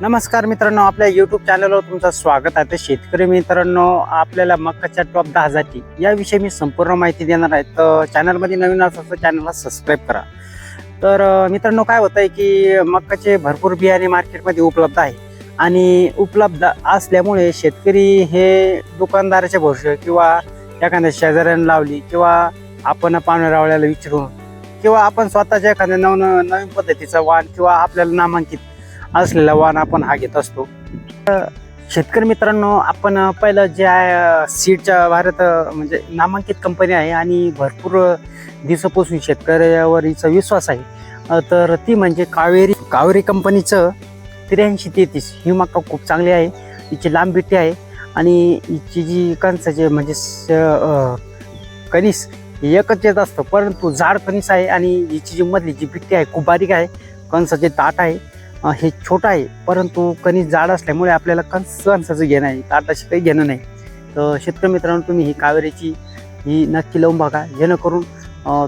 नमस्कार मित्रांनो आपल्या युट्यूब चॅनलवर तुमचं स्वागत आहे. तर शेतकरी मित्रांनो आपल्याला मक्काच्या टॉप दहा जाती याविषयी मी संपूर्ण माहिती देणार आहे. तर चॅनलमध्ये नवीन असं चॅनलला सबस्क्राईब करा. तर मित्रांनो काय होतं आहे की मक्काचे भरपूर बियाणे मार्केटमध्ये उपलब्ध आहे. आणि उपलब्ध असल्यामुळे शेतकरी हे दुकानदाराच्या भरोसे किंवा एखाद्या शेजाऱ्यानं लावली किंवा आपण पाहुण्यारावळ्याला विचारून किंवा आपण स्वतःच्या एखाद्या नव नवीन पद्धतीचा वाण किंवा आपल्याला नामांकित असलेला वाण आपण हा घेत असतो. तर शेतकरी मित्रांनो आपण पहिलं जे आहे सीडच्या भारत म्हणजे नामांकित कंपनी आहे आणि भरपूर दिवसापासून शेतकऱ्यावर हिचा विश्वास आहे. तर ती म्हणजे कावेरी कावेरी कंपनीचं त्र्याऐंशी तेहतीस. ही मका खूप चांगली आहे. हिची लांब आहे. आणि हिची जी कणसाचे म्हणजे स- कणीस हे एकच येत असतं. परंतु जाड कणीस आहे आणि हिची जी मधली जी बिट्टी आहे खूप बारीक आहे. कणसाचे ताट आहे. हे छोटं आहे परंतु कणी जाड असल्यामुळे आपल्याला कंस कणसाचं घेणं आहे ताटाशी काही घेणं नाही. तर शेतकरी मित्रांनो तुम्ही ही कावेरीची ही नक्की लावून बघा. जेणेकरून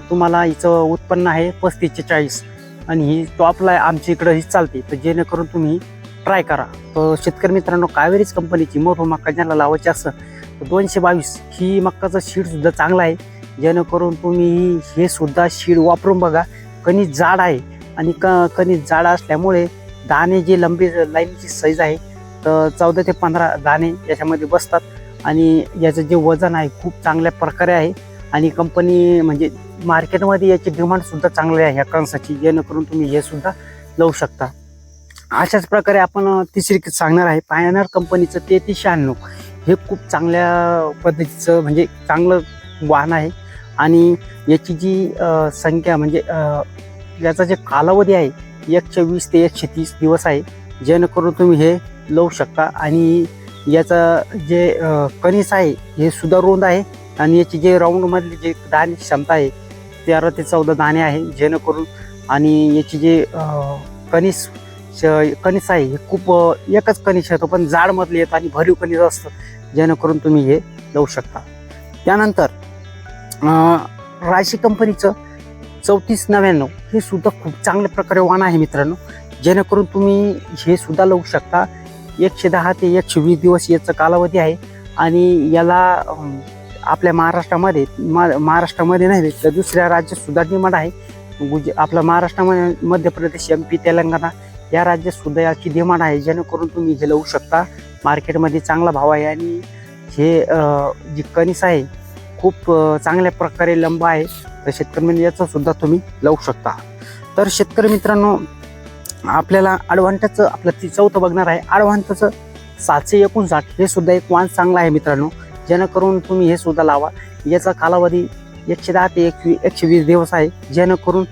तुम्हाला हिचं उत्पन्न आहे पस्तीस ते चाळीस आणि ही टॉपला आमच्या इकडं ही चालते. तर जेणेकरून तुम्ही ट्राय करा. तर शेतकरी मित्रांनो कावेरीच कंपनीची मोठं मक्का ज्याला लावायची असं तर दोनशे बावीस ही मक्काचं शीडसुद्धा चांगलं आहे. जेणेकरून तुम्ही हे सुद्धा शीड वापरून बघा. कणी जाड आहे आणि क कणी जाड असल्यामुळे दाणे जे लंबी लाईनची साईज आहे तर चौदा ते पंधरा दाणे याच्यामध्ये बसतात. आणि याचं जे वजन आहे खूप चांगल्या प्रकारे आहे. आणि कंपनी म्हणजे मार्केटमध्ये याची डिमांडसुद्धा चांगली आहे ह्या कणसाची. जेणेकरून तुम्ही हे सुद्धा लावू शकता. अशाच प्रकारे आपण तिसरी सांगणार आहे. पायनर कंपनीचं तेहतीस शहाण्णव हे खूप चांगल्या पद्धतीचं म्हणजे चांगलं वाहन आहे. आणि याची जी संख्या म्हणजे याचा जे कालावधी आहे एकशे वीस ते एकशे तीस दिवस आहे. जेणेकरून तुम्ही हे लावू शकता. आणि याचं जे कणीस आहे हे सुद्धा रोंद आहे. आणि याची जे राऊंडमधली जे दाणे क्षमता आहे तेरा ते चौदा दाणे आहे. जेणेकरून आणि याची जे कणीस श- कणीस आहे हे खूप एकच कणीस येतो पण जाडमधले येतं आणि भरीव कणीस असतं. जेणेकरून तुम्ही हे लावू शकता. त्यानंतर राशी कंपनीचं चौतीस नव्याण्णव हे सुद्धा खूप चांगल्या प्रकारे वाण आहे मित्रांनो. जेणेकरून तुम्ही हे सुद्धा लावू शकता. एकशे दहा ते एकशे वीस दिवस याचा कालावधी आहे. आणि याला आपल्या महाराष्ट्रामध्ये मा महाराष्ट्रामध्ये नाही तर दुसऱ्या राज्यात सुद्धा डिमांड आहे. गुज आपला महाराष्ट्रामध्ये मध्य प्रदेश एम पी तेलंगणा या राज्यात सुद्धा याची डिमांड आहे. जेणेकरून तुम्ही हे लावू शकता. मार्केटमध्ये चांगला भाव आहे. आणि हे जी कणीस आहे खूप चांगल्या प्रकारे लंब आहे. तर शेतकरी म्हणजे सुद्धा तुम्ही लावू शकता. तर शेतकरी मित्रांनो आपल्याला अडवांटाचं आपलं ती चौथं बघणार आहे. अडवांटाचं सातशे एकोणसाठ हे सुद्धा एक वाण चांगला आहे मित्रांनो. जेणेकरून तुम्ही हे सुद्धा लावा. याचा कालावधी एकशे दहा ते एकवी एकशे वीस दिवस आहे. जेणेकरून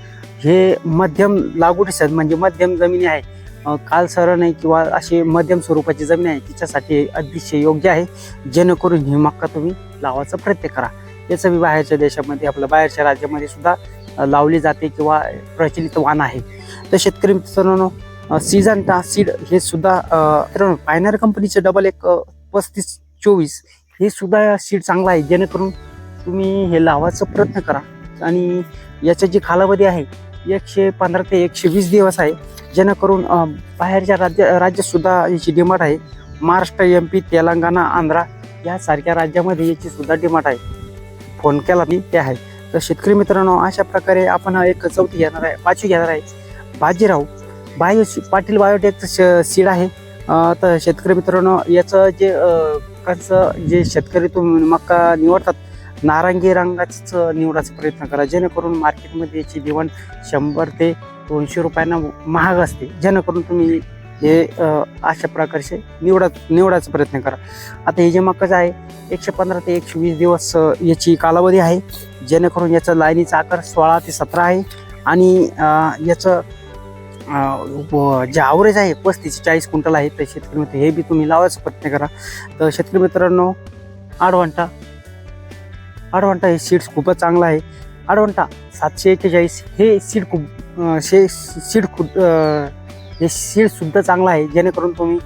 हे मध्यम लागवडीसाठी म्हणजे मध्यम जमिनी आहे काल सरळ नाही किंवा अशी मध्यम स्वरूपाची जमीन आहे तिच्यासाठी अतिशय योग्य आहे. जेणेकरून ही मक्का तुम्ही लावायचा प्रयत्न करा. याचं मी बाहेरच्या देशामध्ये आपलं बाहेरच्या राज्यामध्ये सुद्धा लावली जाते किंवा प्रचलित वाण आहे. तर शेतकरी मित्रांनो सीझन टा सीड हे सुद्धा मित्रांनो पायनर कंपनीचे डबल एक पस्तीस चोवीस हे सुद्धा सीड चांगला आहे. जेणेकरून तुम्ही हे लावायचा प्रयत्न करा. आणि याच्या जी कालावधी आहे एकशे पंधरा ते एकशे वीस दिवस आहे. जेणेकरून बाहेरच्या राज्य राज्यसुद्धा याची डिमांड आहे. महाराष्ट्र एम पी तेलंगणा आंध्रा यासारख्या राज्यामध्ये याची सुद्धा डिमांड आहे. फोन केला मी ते आहे. तर शेतकरी मित्रांनो अशा प्रकारे आपण एक चौथी घेणार आहे पाचवी घेणार आहे. बाजीराव बायो पाटील बायोटेकचं सीड आहे. तर शेतकरी मित्रांनो याचं जे अं, जे शेतकरी तुम्ही मक्का निवडतात नारंगी रंगाचंच निवडायचा प्रयत्न करा. जेणेकरून मार्केटमध्ये याची दिवण शंभर ते दोनशे रुपयांना महाग असते. जेणेकरून तुम्ही हे अशा प्रकारचे निवडा निवडायचा प्रयत्न करा. आता हे जे मक्काचं आहे एकशे पंधरा ते एकशे वीस दिवस याची कालावधी आहे. जेणेकरून याचं लाईनीचा आकार सोळा ते सतरा आहे. आणि याचं जे आवरेज आहे पस्तीस चाळीस क्विंटल आहे. तर शेतकरी मित्र हे बी तुम्ही लावायचा प्रयत्न करा. तर शेतकरी मित्रांनो आडवंटा आडवंटा हे सीड्स खूपच चांगलं आहे. अडवांटा सातशे एक्केचाळीस हे सीड खूप शे सीड खूप हे सीडसुद्धा चांगलं आहे. जेणेकरून तुम्ही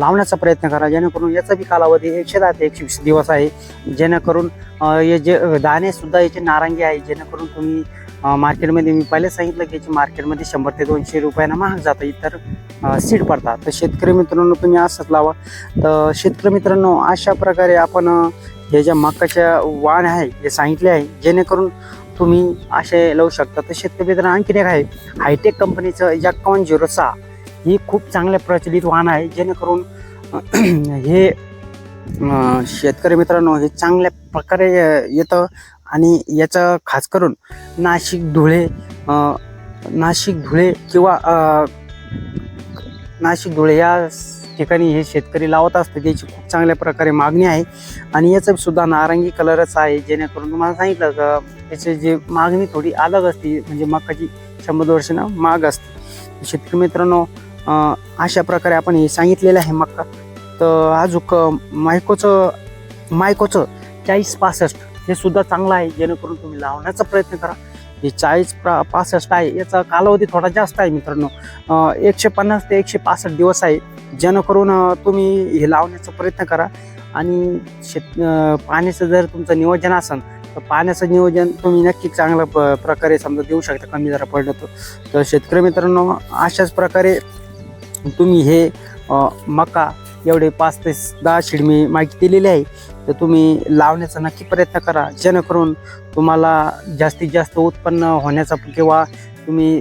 लावण्याचा प्रयत्न करा. जेणेकरून याचा बी कालावधी एकशे दहा ते एकशे वीस दिवस आहे. जेणेकरून हे जे दाणेसुद्धा याचे नारंगी आहे. जेणेकरून तुम्ही मार्केटमध्ये मी पहिले सांगितलं की याची मार्केटमध्ये शंभर ते दोनशे रुपयांना महाग जातं. इतर सीड पडतात. तर शेतकरी मित्रांनो तुम्ही असंच लावा. तर शेतकरी मित्रांनो अशा प्रकारे आपण हे ज्या मकाच्या वाण आहे हे सांगितले आहे जेणेकरून तुम्ही असे लावू शकता. तर शेतकरी मित्रांनो आणखीन एक आहे हायटेक कंपनीचं एक्कावन्न झिरो सहा. ही खूप चांगल्या प्रचलित वाहन आहे जेणेकरून हे शेतकरी मित्रांनो हे चांगल्या प्रकारे येतं आणि याचं खास करून नाशिक धुळे नाशिक धुळे किंवा नाशिक धुळे या ठिकाणी हे शेतकरी लावत असतात त्याची खूप चांगल्या प्रकारे मागणी आहे. आणि याचं सुद्धा नारंगी कलरच आहे जेणेकरून तुम्हाला सांगितलं का याची जी मागणी थोडी अलग असते म्हणजे मकाची शंभर वर्षांना माग असते. शेतकरी मित्रांनो अशा प्रकारे आपण हे सांगितलेलं आहे मक्का तर अजून मायकोचं मायकोचं चाळीस पासष्ट हे सुद्धा चांगलं आहे जेणेकरून तुम्ही लावण्याचा प्रयत्न करा. हे चाळीस प्रा पासष्ट आहे याचा कालावधी थोडा जास्त आहे मित्रांनो. एकशे पन्नास ते एकशे पासष्ट दिवस आहे. जेणेकरून तुम्ही हे लावण्याचा प्रयत्न करा. आणि शेत पाण्याचं जर तुमचं नियोजन असेल तर पाण्याचं नियोजन तुम्ही नक्की चांगल्या प प्रकारे समजा देऊ शकता कमी जरा पडलं तर. शेतकरी मित्रांनो अशाच प्रकारे तुम्ही हे मका एवढे पाच ते दहा शिड मी माहिती दिलेली आहे. तर तुम्ही लावण्याचा नक्की प्रयत्न करा. जेणेकरून तुम्हाला जास्तीत जास्त उत्पन्न होण्याचा किंवा तुम्ही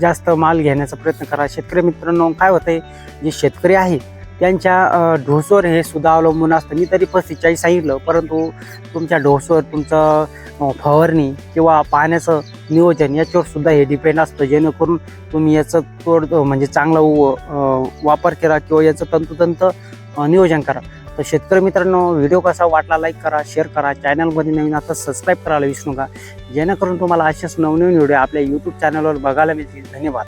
जास्त माल घेण्याचा प्रयत्न करा. शेतकरी मित्रांनो काय होतंय? जे शेतकरी आहे त्यांच्या ढोसवर हे सुद्धा अवलंबून असतं. मी तरी पस्तीस सांगितलं परंतु तुमच्या ढोसवर तुमचं फवारणी किंवा पाण्याचं नियोजन याच्यावर सुद्धा हे डिपेंड असतं. जेणेकरून तुम्ही याचं तोड म्हणजे चांगला व- वापर करा किंवा याचं तंतोतंत नियोजन करा. तर शेतकरी मित्रांनो व्हिडिओ कसा वाटला लाईक करा शेअर करा. चॅनलमध्ये नवीन आता सबस्क्राईब करायला विसरू नका. जेणेकरून तुम्हाला असेच नवनवीन व्हिडिओ आपल्या यूट्यूब चॅनलवर बघायला मिळतील. धन्यवाद.